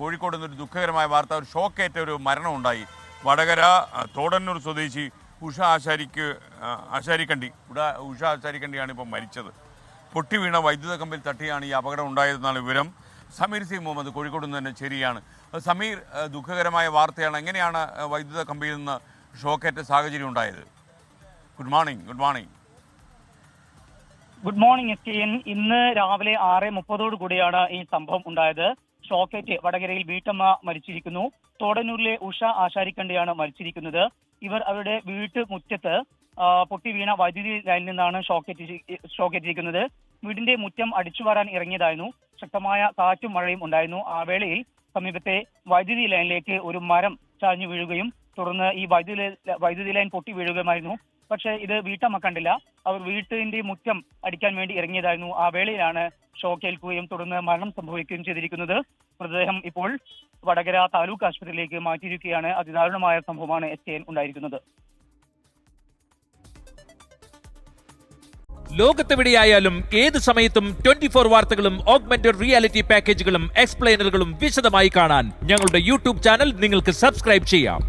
കോഴിക്കോട് നിന്നൊരു ദുഃഖകരമായ വാർത്ത ഒരു ഷോക്കേറ്റ ഒരു മരണം ഉണ്ടായി വടകര തോടന്നൂർ സ്വദേശി ഉഷ ആശാരിക്ക് ആശാരിക്കണ്ടി ഉട ഉഷ ആശാരിക്കണ്ടിയാണ് ഇപ്പോൾ മരിച്ചത്. പൊട്ടി വീണ വൈദ്യുത കമ്പിൽ തട്ടിയാണ് ഈ അപകടം ഉണ്ടായതെന്നാണ് വിവരം. സമീർ സി മുഹമ്മദ് കോഴിക്കോട് നിന്ന് തന്നെ ശരിയാണ് സമീർ ദുഃഖകരമായ വാർത്തയാണ്. എങ്ങനെയാണ് വൈദ്യുത കമ്പിയിൽ നിന്ന് ഷോക്കേറ്റ സാഹചര്യം ഉണ്ടായത്? Good morning good morning good morning S N. ഇന്ന് രാവിലെ ആറ് മുപ്പതോടു കൂടിയാണ് ഈ സംഭവം ഉണ്ടായത്. ഷോക്കേറ്റ് വടകരയിൽ വീട്ടമ്മ മരിച്ചിരിക്കുന്നു. തോടന്നൂരിലെ ഉഷ ആശാരിക്കണ്ടിയാണ് മരിച്ചിരിക്കുന്നത്. ഇവർ അവരുടെ വീട്ട് മുറ്റത്ത് പൊട്ടി വീണ വൈദ്യുതി ലൈനിൽ നിന്നാണ് ഷോക്കേറ്റ് ഷോക്കേറ്റിരിക്കുന്നത് വീടിന്റെ മുറ്റം അടിച്ചു വരാൻ ഇറങ്ങിയതായിരുന്നു. ശക്തമായ കാറ്റും മഴയും ഉണ്ടായിരുന്നു. ആ വേളയിൽ സമീപത്തെ വൈദ്യുതി ലൈനിലേക്ക് ഒരു മരം ചാഞ്ഞു വീഴുകയും തുടർന്ന് ഈ വൈദ്യുതി വൈദ്യുതി ലൈൻ പൊട്ടി വീഴുകയുമായിരുന്നു. പക്ഷേ ഇത് വീട്ടമ്മ കണ്ടില്ല അവർ വീട്ടിന്റെ മുറ്റം അടിക്കാൻ വേണ്ടി ഇറങ്ങിയതായിരുന്നു. ആ വേളയിലാണ് ഷോക്കേൽക്കുകയും തുടർന്ന് മരണം സംഭവിക്കുകയും ചെയ്തിരിക്കുന്നത്. മൃതദേഹം ഇപ്പോൾ വടകര താലൂക്ക് ആശുപത്രിയിലേക്ക് മാറ്റിയിരിക്കുകയാണ്. അതിദാരുണമായ സംഭവമാണ് എസ് ഉണ്ടായിരിക്കുന്നത്. ലോകത്തെവിടെയായാലും ഏത് സമയത്തും ട്വന്റി ഫോർ വാർത്തകളും ഓഗ്മെന്റഡ് റിയാലിറ്റി പാക്കേജുകളും എക്സ്പ്ലെയിനറുകളും വിശദമായി കാണാൻ ഞങ്ങളുടെ യൂട്യൂബ് ചാനൽ നിങ്ങൾക്ക് സബ്സ്ക്രൈബ് ചെയ്യാം.